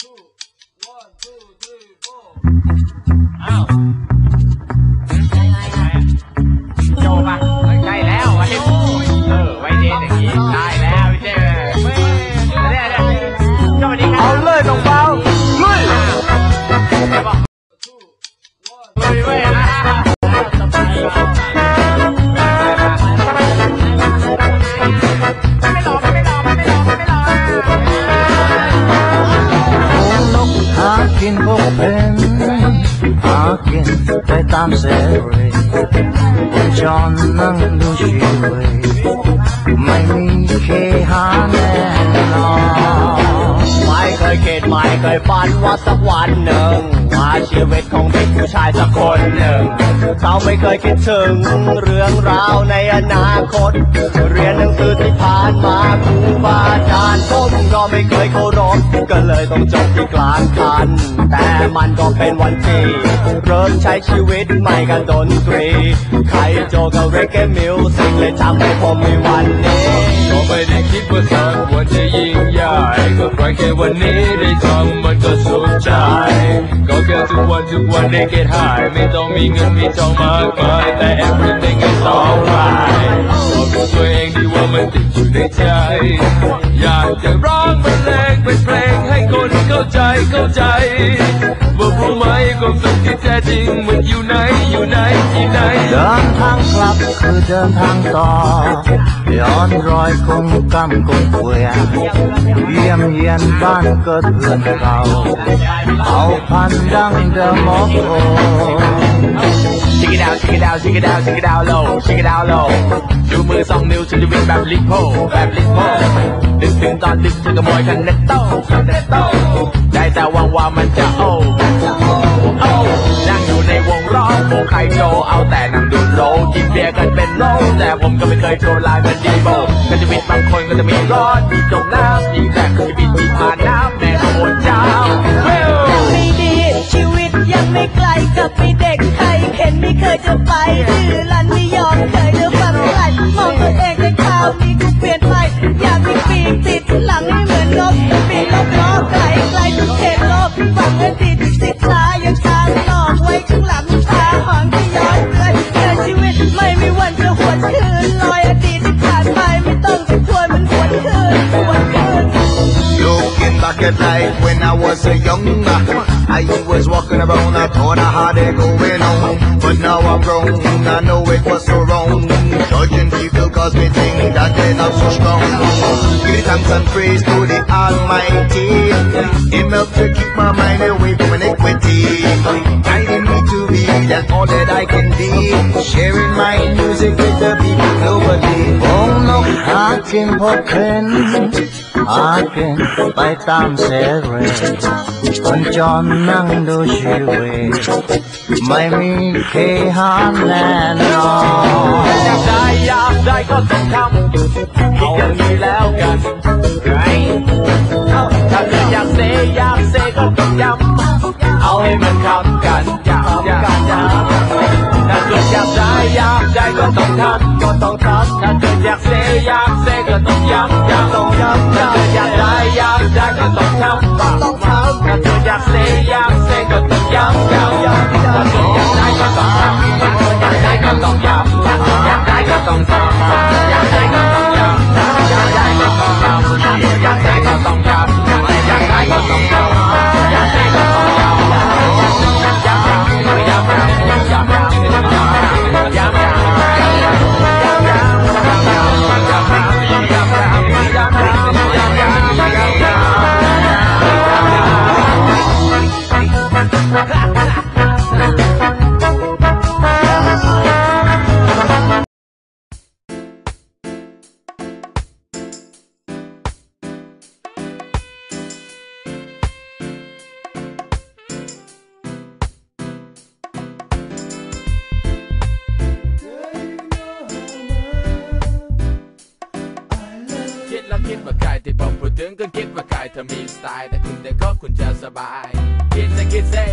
อ้าวโจป่ะ หากินไปตามเสรีคนจ เคยคิดไม่เคยฝันว่าสักวันหนึ่งว่าชีวิตของเด็กผู้ชายสักคนหนึ่ง เขาไม่เคยคิดถึงเรื่องราวในอนาคต เรียนหนังสือที่ผ่านมาครูบาอาจารย์ผมก็ไม่เคยเคารพก็เลยต้องจบที่กลางคัน แต่มันก็เป็นวันที่เริ่มใช้ชีวิตใหม่กับดนตรีใครโจกับเรเกมิวสิกเลยทำให้ผมมีวันนี้ก็ไม่ได้คิดว่าสัก มันจะยิ่งใหญ่ก็แค่แค่วันนี้ได้ทำมันก็สุขใจก็แค่ทุกวันทุกวันได้เก็ตหายไม่ต้องมีเงินมีทองมากมายแต่ everything is alright บอกกับตัวเองดีว่ามันติดอยู่ในใจ อยากจะร้องบรรเลงเป็นเพลงให้คนเข้าใจเข้าใจ รู้ไหมความสุขที่แท้จริงมันอยู่ไหนอยู่ไหนที่ไหนเดินทางกลับคือเดินทางต่อย้อนรอยคงกำคงเวียนเยี่ยมเยียนบ้านเกิดเพื่อนเราเอาพันดังเดิมมอกโอ ชิคกี้ดาวชิคกี้ดาวชิคกี้ดาวชิคกี้ดาวโลชิคกี้ดาวโลชูมือสองนิ้วฉันจะวิ่งแบบลิโพแบบลิโพนึกถึงตอนดึกเธอขโมยคันเนตโต้คันเนตโต้ได้แต่หวังว่ามันจะโอ้โอ้นั่งอยู่ในวงร้องวงใคโจเอาแต่นั่งดูโลกินเบียร์กันเป็นโลแต่ผมก็ไม่เคยโชว์ลายเหมือนดีโบก็จะมีบางคนก็จะมีร้อนมีจมน้ำมีแรกชีวิตมีผ่านน้ำ Life when I was a younger, I was walking around, I thought I had it going on. But now I'm grown, I know it was so wrong. Judging people cause me think that they're not so strong. Give thanks and praise to the Almighty. It helped to keep my mind away from iniquity. Guiding me to be that all that I can be. Sharing my music with the people globally. โอ้นกหากินพบเพนหากินไปตาม ต้องย้ำ ธอมีสไตล์แต่คุณแต่ก็คุณจะสบายคิดจะคิดเซ่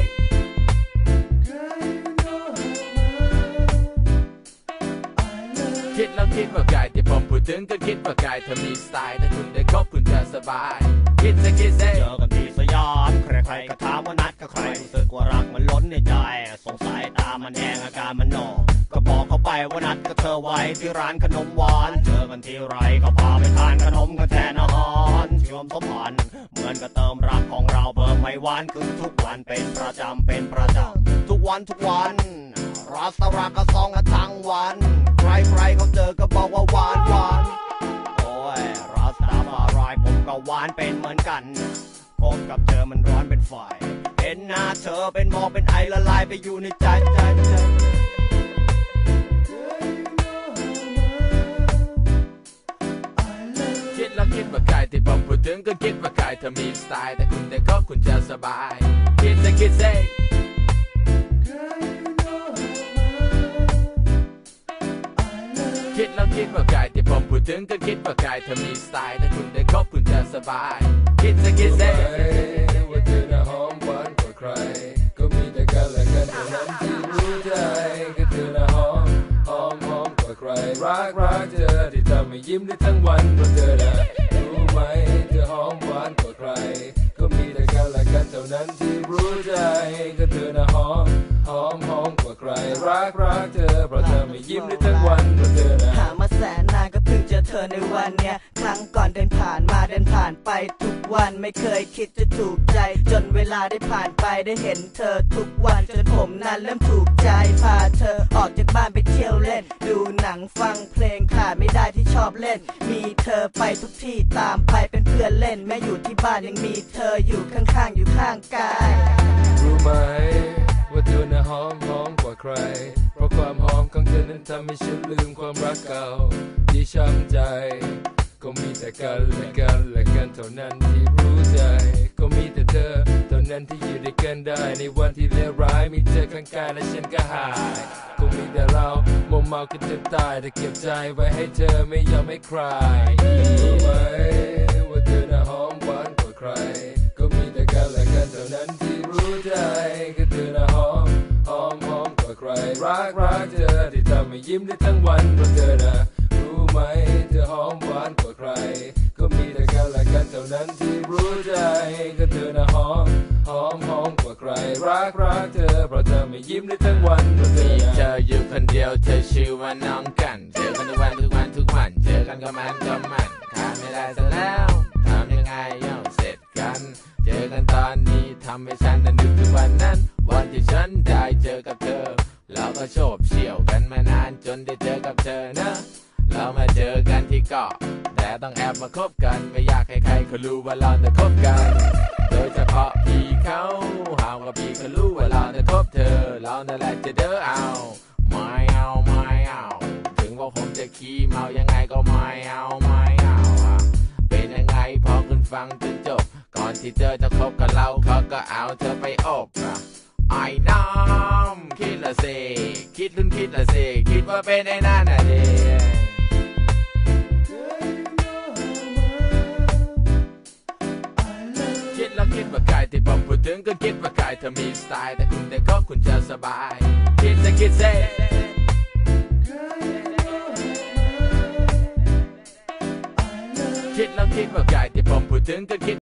คิดแล้วคิดว่าใครที่ผมพูดถึงก็คิดว่าใครเธอมีสไตล์แต่คุณได้คบคุณจะสบาย คิดจะคิดเซ่ เจอกันที่สยามใครๆก็ถามว่านัดกับใครรู้สึกว่ารักมันล้นในใจ สงสัยตามันแดงอาการมันหนอกก็บอกเขาไปว่านัดกับเธอไว้ที่ร้านขนมหวาน เจอกันที่ไรก็พาไปทานขนมกันแทนอาหาร ชวมสมพันธ์เหมือนกับเติมรักของเราเบอร์ไม่หวานขึ้นทุกวันเป็นประจำเป็นประจำทุกวันทุกวัน รัสรักก็ซองกันทั้งวัน ใครๆเขาเจอก็บอกว่าหวานหวานโอ้ยรัสตาบารายผมก็หวานเป็นเหมือนกันผมกับเธอมันร้อนเป็นไฟเห็นหน้าเธอเป็นหมอกเป็นไอละลายไปอยู่ในใจใจใจ งก็คิดว่าใครเธอมีสไตล์ แต่คุณได้ก็คุณจะสบาย คิดจะคิดเซ่ คิดแล้วคิดว่าใครที่ผมพูดถึงก็คิดว่าใครเธอมีสไตล์แต่คุณได้คบคุณจะสบาย คิดจะคิดเซ่ว่าเธอน่ะหอมหวานกว่าใคร ก็มีแต่กันและกันเท่านั้นที่รู้ใจก็เธอน่ะหอมหอมหอมกว่าใคร รักรักเธอที่ทำให้ยิ้มได้ทั้งวันเพราะเธอน่ะันที่รู้ใจก็เธอน่ะหอม หอมหอมกว่าใครรักรักเธอเพราะเธอไม่ยิ้มได้ทั้งวันเพราะเธอน่ะ หามาแสนนานก็ถึงเจอเธอในวันเนี้ย รั้งก่อนเดินผ่านมาเดินผ่านไปทุกวันไม่เคยคิดจะถูกใจ จนเวลาได้ผ่านไปได้เห็นเธอทุกวันจนผมนั้นเริ่มถูกใจพาเธอออกจากบ้านไปเที่ยวเล่น ดูหนังฟังเพลงขาดไม่ได้ที่ชอบเล่น มีเธอไปทุกที่ตามไปเป็นเพื่อนเล่น แม้อยู่ที่บ้านยังมีเธออยู่ข้างๆอยู่ข้างกายรู้ไหมว่าเธอน่ะหอมหอมกว่าใคร เพราะความหอมของเธอนั้นทำให้ฉันลืมความรักเก่าที่ช้ำใจ ก็มีแต่กันและกันและกันเท่านั้นที่รู้ใจ ก็มีแต่เธอเท่านั้นที่อยู่ด้วยกันได้ ในวันที่เลวร้ายมีเธอข้างกายและฉันก็หายก็มีแต่เรามมเมากันจนตายแต่เก็บใจไว้ให้เธอไม่ยอมให้ใครรู้ไหมว่าเธอน่ะหอมหวานกว่าใคร ก็มีแต่กันและกันเท่านั้นที่รู้ใจก็เธอน่ะหอมหอมหอมกว่าใคร รักรักเธอที่ทำให้ยิ้มได้ทั้งวันเพราะเธอน่ะ ไหม เธอหอมหวานกว่าใคร ก็มีแต่กันและกันเท่านั้นที่รู้ใจ ก็เธอน่ะหอม หอมหอมกว่าใคร รักรักเธอเพราะเธอไม่ยิ้มได้ทั้งวันเพราะเธอมีน่เธออยู่คนเดียวเธอชื่อว่าน้องกัน เจอกันทุกวันทุกวันทุกวัน เจอกันก็มันก็มันขาดไม่ได้ซะแล้วทำยังไงเอ้าเสร็จกัน เจอกันตอนนี้ทำให้ฉันนั้นนึกถึงวันนั้น วันที่ฉันได้เจอกับเธอเราก็โฉบเฉี่ยวกันมานานจนได้เจอกับเธอนะ เรามาเจอกันที่เกาะ แต่ต้องแอบมาคบกัน ไม่อยากให้ใครเขารู้ว่าเราจะคบกัน โดยเฉพาะพี่เขาหาว่าพี่เขารู้ว่าเราจะคบเธอ เรานั่นแหละจะเด้อเอา ไม่เอาไม่เอา ถึงว่าผมจะขี้เมายังไงก็ไม่เอาไม่เอาอะเป็นยังไงพอคุณฟังจนจบ ก่อนที่เธอจะคบกับเราเขาก็เอาเธอไปอบอะไอ้น้ำคิดละสิคิดลุ้นคิดละสิคิดว่าเป็นไอ้นั่นน่ะเด้คิ งก็คิดว่าใครเธอมีสไตล์ แต่คุณแต่ก็คุณจะสบาย คิดจะคิดเซ่คิดแล้วคิดว่าใครที่ผมพูดถึงก็คิด